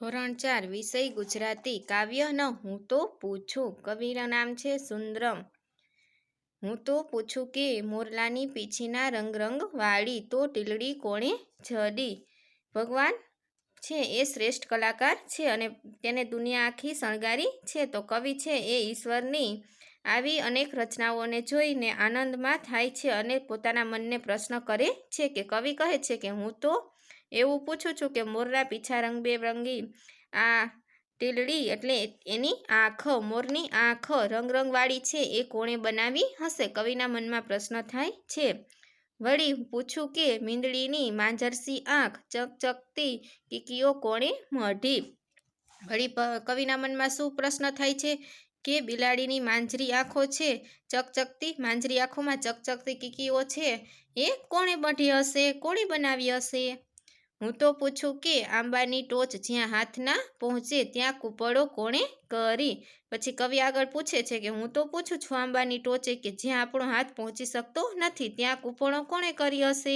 ધોરણ ચાર, વિષય ગુજરાતી. કાવ્ય ન, હું તો પૂછું. કવિનું નામ છે સુંદરમ. હું તો પૂછું કે મોરલાની પીછીના રંગ વાળી તો ટીલડી કોણે જડી ભગવાન છે એ શ્રેષ્ઠ કલાકાર છે અને તેને દુનિયા આખી શણગારી છે. તો કવિ છે એ ઈશ્વરની આવી અનેક રચનાઓને જોઈને આનંદમાં થાય છે અને પોતાના મનને પ્રશ્ન કરે છે કે કવિ કહે છે કે હું તો એવું પૂછું છું કે મોરના પીછા રંગબેરંગી આ ટીલડી એટલે એની આંખ. મોરની આંખ રંગરંગવાળી છે, એ કોણે બનાવી હશે? કવિના મનમાં પ્રશ્ન થાય છે. વળી પૂછું કે મીંદડીની માંજરસી આંખ ચકચકતી કીકીઓ કોણે મઢી? વળી કવિના મનમાં શું પ્રશ્ન થાય છે? કે બિલાડીની માંજરી આંખો છે, ચકચકતી માંજરી આંખોમાં ચકચકતી કીકીઓ છે, એ કોણે મઢી હશે? કોણે બનાવી હશે? હું તો પૂછું કે આંબાની ટોચ જ્યાં હાથ ના પહોંચે ત્યાં કૂપળો કોણે કરી? પછી કવિ આગળ પૂછે છે કે હું તો પૂછું છું આંબાની ટોચે કે જ્યાં આપણો હાથ પહોંચી શકતો નથી, ત્યાં કૂપળો કોણે કરી હશે?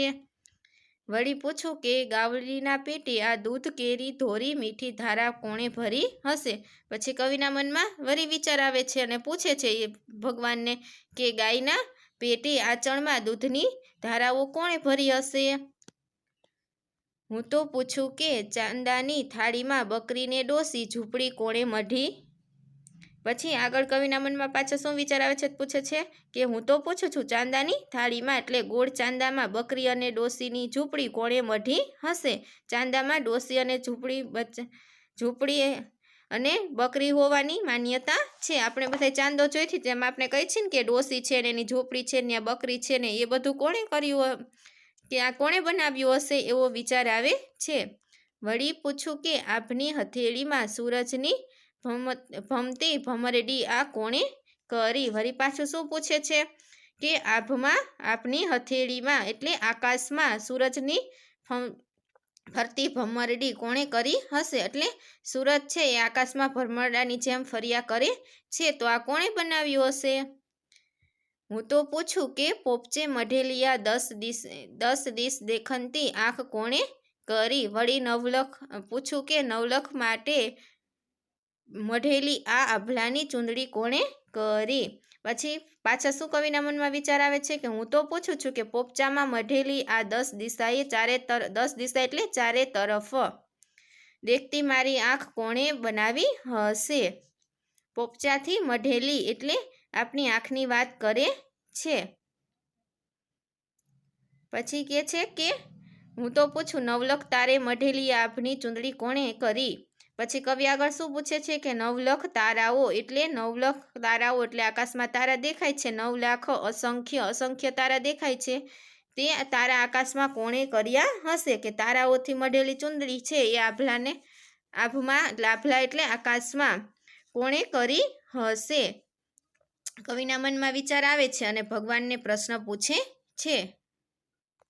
વળી પૂછું કે ગાવડીના પેટે આ દૂધ કેરી ધોરી મીઠી ધારા કોણે ભરી હશે? પછી કવિના મનમાં વળી વિચાર આવે છે અને પૂછે છે એ ભગવાનને કે ગાયના પેટે આંચળમાં દૂધની ધારાઓ કોણે ભરી હશે? હું તો પૂછું કે ચાંદાની થાળીમાં બકરીને ડોસી ઝૂંપડી કોણે મઢી? પછી આગળ કવિના મનમાં પાછો શું વિચાર આવે છે પૂછે છે કે હું તો પૂછું છું, ચાંદાની થાળીમાં એટલે ગોળ ચાંદામાં બકરી અને ડોસીની ઝૂંપડી કોણે મઢી હશે? ચાંદામાં ડોસી અને ઝૂંપડી ઝૂંપડી અને બકરી હોવાની માન્યતા છે. આપણે બધા ચાંદો જોઈથી તેમાં આપણે કહી છીએ કે ડોસી છે ને એની ઝૂંપડી છે ને બકરી છે ને એ બધું કોણે કર્યું કે આ કોણે બનાવ્યું હશે એવો વિચાર આવે છે? વળી પૂછું કે આભની હથેળીમાં સૂરજની ભમતી ભમરડી આ કોણે કરી? વળી પાછું શું પૂછે છે? કે આભમાં, આપની હથેળીમાં એટલે આકાશમાં સૂરજની ફરતી ભમરડી કોણે કરી હશે? એટલે સૂરજ છે એ આકાશમાં ભમરડાની જેમ ફર્યા કરે છે. તો આ કોણે બનાવ્યું હશે? હું તો પૂછું કે પોપચે મઢેલિયા દસ દિસ, દસ દિશ દેખનતી આંખ કોણે કરી? વળી નવલખ, પૂછું કે નવલખ માટે મઢેલી આ આભલાની ચૂંદડી કોણે કરી? પછી પાછા શું કવિના મનમાં વિચાર આવે છે કે હું તો પૂછું છું કે પોપચામાં મઢેલી આ દસ દિશાએ ચારે તર, દસ દિશા એટલે ચારે તરફ દેખતી મારી આંખ કોણે બનાવી હશે? પોપચાથી મઢેલી એટલે આપની આંખની વાત કરે છે? પછી કે છે કે, હું તો પૂછું, નવલખ તારે મઢેલી આભની ચૂંદડી કોણે કરી? પછી કવિ આગળ શું પૂછે છે કે, નવલખ તારાઓ એટલે? નવલખ તારાઓ એટલે આકાશમાં તારા દેખાય છે. નવ લાખ અસંખ્ય અસંખ્ય તારા દેખાય છે. તે તારા આકાશમાં કોણે કર્યા હશે? કે તારાઓથી મઢેલી ચૂંદડી છે એ આભલાને, આભમાં લાભલા એટલે આકાશમાં કોણે કરી હશે? કવિના મનમાં વિચાર આવે છે અને ભગવાનને પ્રશ્ન પૂછે છે.